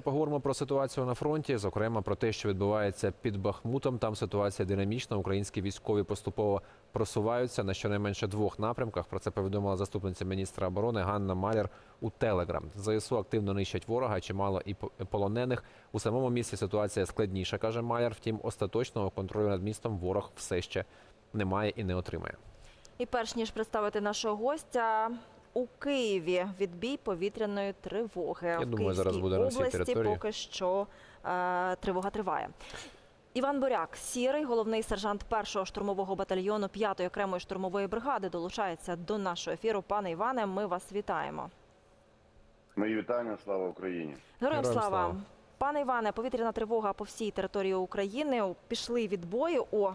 Поговоримо про ситуацію на фронті, зокрема про те, що відбувається під Бахмутом. Там ситуація динамічна. Українські військові поступово просуваються на щонайменше двох напрямках. Про це повідомила заступниця міністра оборони Ганна Маляр у Телеграм. ЗСУ активно нищать ворога, чимало і полонених. У самому місті ситуація складніша, каже Маляр. Втім, остаточного контролю над містом ворог все ще немає і не отримає. І перш ніж представити нашого гостя. У Києві відбій повітряної тривоги. Я в думаю, Київській зараз буде на всій області території. поки що е, тривога триває. Іван Боряк, сірий, головний сержант першого штурмового батальйону 5-ї окремої штурмової бригади, долучається до нашого ефіру. Пане Іване, ми вас вітаємо. Мої вітання, слава Україні. Героям Героям слава. слава. Пане Іване, повітряна тривога по всій території України. Пішли відбої. О, е,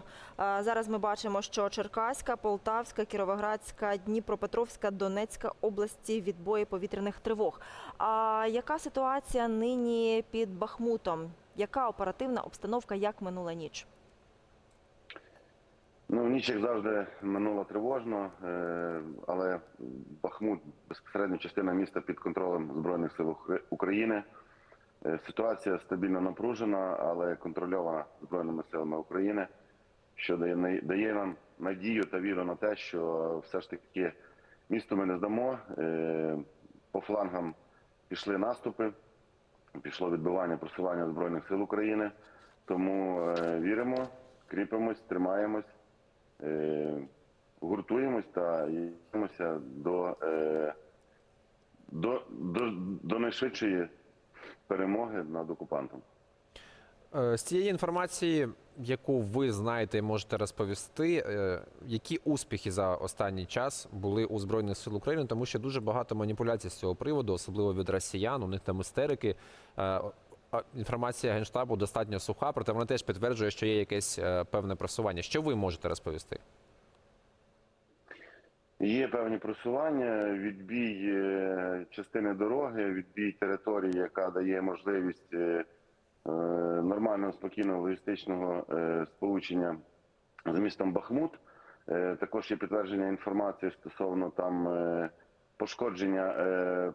зараз ми бачимо, що Черкаська, Полтавська, Кіровоградська, Дніпропетровська, Донецька області відбої повітряних тривог. А яка ситуація нині під Бахмутом? Яка оперативна обстановка, як минула ніч? Ну, ніч, як завжди, минула тривожно, е, але Бахмут безпосередньо частина міста під контролем Збройних сил України. Е, Ситуація стабільно напружена, але контрольована Збройними силами України, що дає, дає нам надію та віру на те, що все ж таки місто ми не здамо. Е, По флангам пішли наступи, пішло відбивання просування Збройних сил України. Тому е, віримо, кріпимось, тримаємось, гуртуємось та йдемося до, до, до, до найшвидшої перемоги над окупантом. Е, З цієї інформації, яку ви знаєте і можете розповісти, е, які успіхи за останній час були у Збройних сил України, тому що дуже багато маніпуляцій з цього приводу, особливо від росіян, у них там істерики. Е, Інформація генштабу достатньо суха, проте вона теж підтверджує, що є якесь певне просування. Що ви можете розповісти? Є певні просування, відбій е, частини дороги, відбій території, яка дає можливість е, е, нормального спокійного логістичного сполучення з містом Бахмут. Також є підтвердження інформації стосовно там пошкодження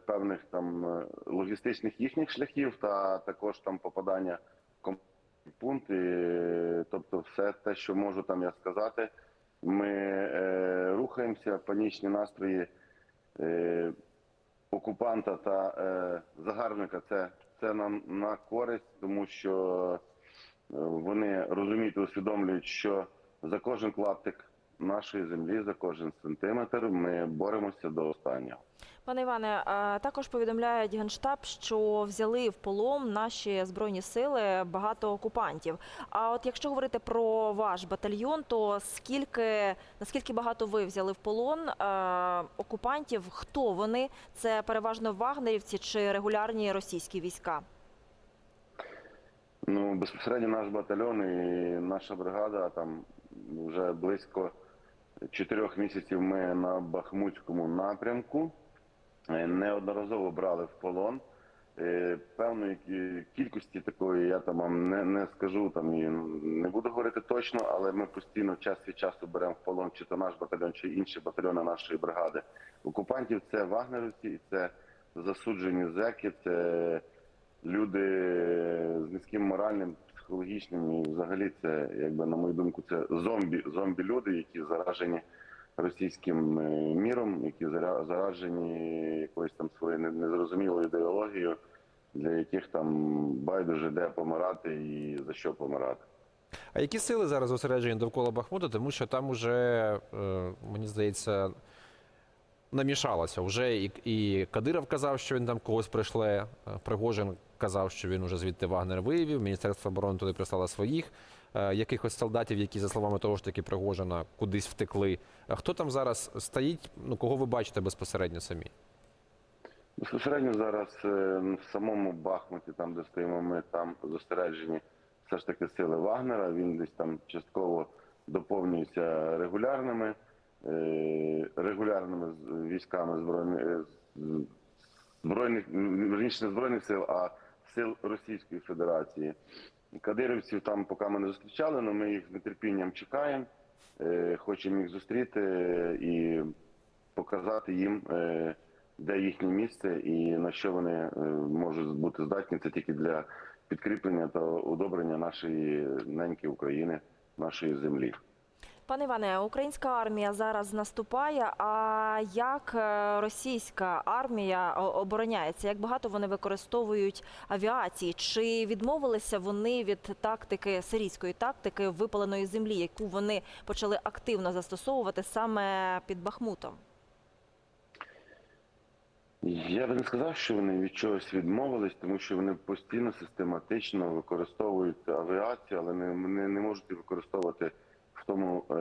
певних там логістичних їхніх шляхів, та також там попадання в пункти. Тобто, все те, що можу там я сказати. Ми е, рухаємося, панічні настрої е, окупанта та е, загарбника. Це, це нам на користь, тому що е, вони розуміють усвідомлюють, що за кожен клаптик нашої землі, за кожен сантиметр ми боремося до останнього. Пане Іване, також повідомляють генштаб, що взяли в полон наші збройні сили багато окупантів. А от якщо говорити про ваш батальйон, то скільки наскільки багато ви взяли в полон окупантів? Хто вони? Це переважно вагнерівці чи регулярні російські війська? Ну, безпосередньо наш батальйон і наша бригада там вже близько чотирьох місяців ми на Бахмутському напрямку. Е, Неодноразово брали в полон. Е, Певної кількості такої я там вам не, не скажу там і не буду говорити точно, але ми постійно час від часу беремо в полон чи то наш батальйон, чи інші батальйони нашої бригади. Окупантів це вагнерівці, це засуджені зеки, це люди низьким моральним, психологічним і взагалі це, якби на мою думку, це зомбі, зомбі люди, які заражені російським е, міром, які зара- заражені якоюсь там своєю незрозумілою ідеологією, для яких там байдуже де помирати і за що помирати. А які сили зараз зосереджені довкола Бахмута? Тому що там уже, е, мені здається, намішалося. Уже і, і Кадиров казав, що він там когось прийшле. е, Пригожин казав, що він уже звідти Вагнер виявив. Міністерство оборони туди прислало своїх е, якихось солдатів, які, за словами того ж таки Пригожина, кудись втекли. А хто там зараз стоїть? Ну кого ви бачите безпосередньо самі? Безпосередньо зараз е, в самому Бахмуті, там де стоїмо ми, там зосереджені все ж таки сили Вагнера. Він десь там частково доповнюється регулярними, е, регулярними військами збройних е, збройних збройних сил, а сил Російської Федерації. Кадирівців там поки ми не зустрічали, але ми їх з нетерпінням чекаємо. Е, Хочемо їх зустріти і показати їм. е, де їхнє місце і на що вони е, можуть бути здатні. Це тільки для підкріплення та удобрення нашої неньки України, нашої землі. Пане Іване, українська армія зараз наступає. А як е, російська армія обороняється? Як багато вони використовують авіації? Чи відмовилися вони від тактики сирійської тактики випаленої землі, яку вони почали активно застосовувати саме під Бахмутом? Я би не сказав, що вони від чогось відмовились, тому що вони постійно систематично використовують авіацію, але не, не, не можуть використовувати тому е,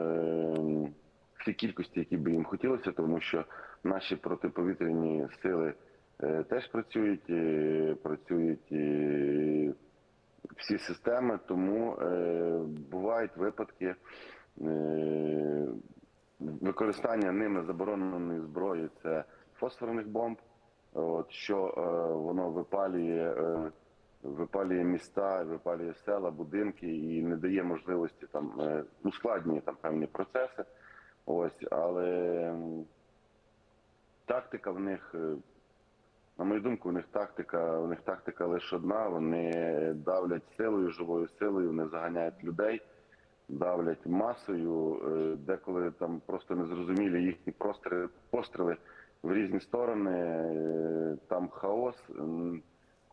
в тій кількості, які би їм хотілося, тому що наші протиповітряні сили е, теж працюють, е, працюють е, всі системи, тому бувають випадки. Використання ними забороненої зброї це фосфорних бомб, от що воно випалює, е, випалює міста, випалює села, будинки і не дає можливості там е, ускладнює там певні процеси. Ось, але тактика в них, е, на мою думку, у них тактика, у них тактика лише одна. Вони давлять силою, живою силою, вони заганяють людей давлять масою, е, деколи там просто незрозумілі їхні постріли, постріли в різні сторони, там хаос,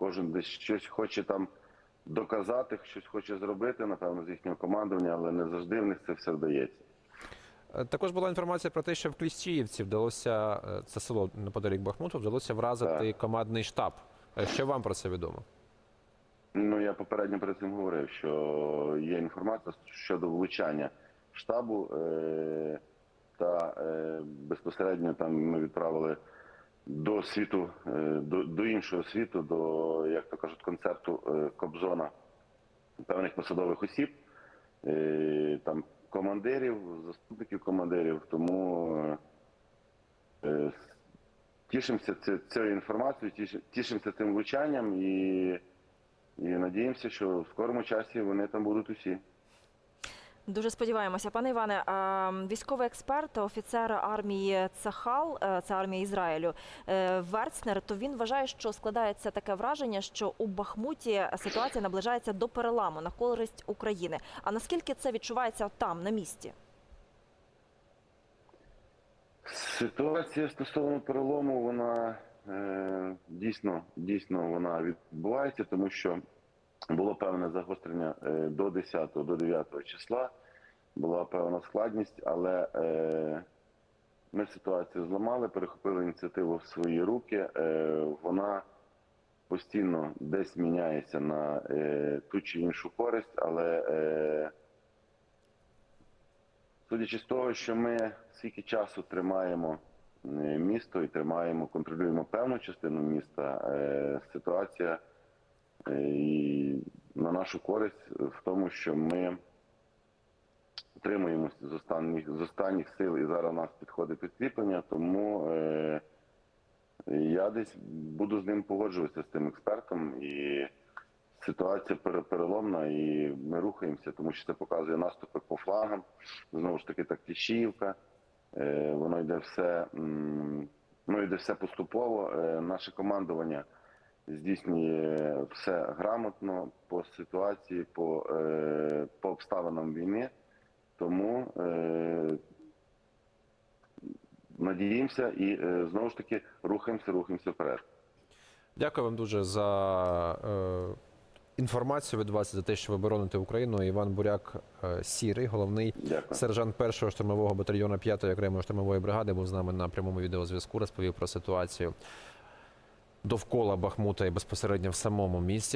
кожен десь щось хоче там доказати, щось хоче зробити, напевно, з їхнього командування, але не завжди в них це все вдається. Е, Також була інформація про те, що в Кліщіївці вдалося, е, це село неподалік Бахмуту, вдалося вразити командний штаб. Е, Що вам про це відомо? Ну, я попередньо перед цим говорив, що є інформація щодо влучання штабу, е, та е, безпосередньо там ми відправили до світу, е, до, до іншого світу, до, як то кажуть, концерту е, Кобзона певних посадових осіб, е, там командирів, заступників командирів. Тому тішимося ці- цією інформацією, тішимося цим влучанням і. І надіємося, що в скорому часі вони там будуть усі. Дуже сподіваємося, пане Іване. Військовий експерт, офіцер армії Цахал, е, це армія Ізраїлю, е, Верцнер. То він вважає, що складається таке враження, що у Бахмуті ситуація наближається до переламу на користь України. А наскільки це відчувається там на місці? Ситуація стосовно перелому, вона е, дійсно, дійсно вона відбувається, тому що було певне загострення е, до 10 до 9 числа. Була певна складність, але е, ми ситуацію зламали, перехопили ініціативу в свої руки. Е, вона постійно десь міняється на ту чи іншу користь, але судячи з того, що ми скільки часу тримаємо місто і тримаємо, контролюємо певну частину міста, ситуація і на нашу користь в тому, що ми утримуємося з останніх з останніх сил, і зараз у нас підходить підкріплення, тому е, я десь буду з ним погоджуватися з тим експертом і. Ситуація переломна і ми рухаємося, тому що це показує наступи по флагам. Знову ж таки, так Кліщіївка. Е, Воно йде все, ну, йде все поступово. Е, Наше командування здійснює все грамотно по ситуації, по, е, по обставинам війни. Тому е, надіємося і е, знову ж таки рухаємося, рухаємося вперед. Дякую вам дуже за е, інформацію від вас за те, що ви бороните Україну. Іван Буряк е, Сірий, головний Дякую. сержант першого штурмового батальйону 5-ї окремої штурмової бригади, був з нами на прямому відеозв'язку. Розповів про ситуацію довкола Бахмута і безпосередньо в самому місті.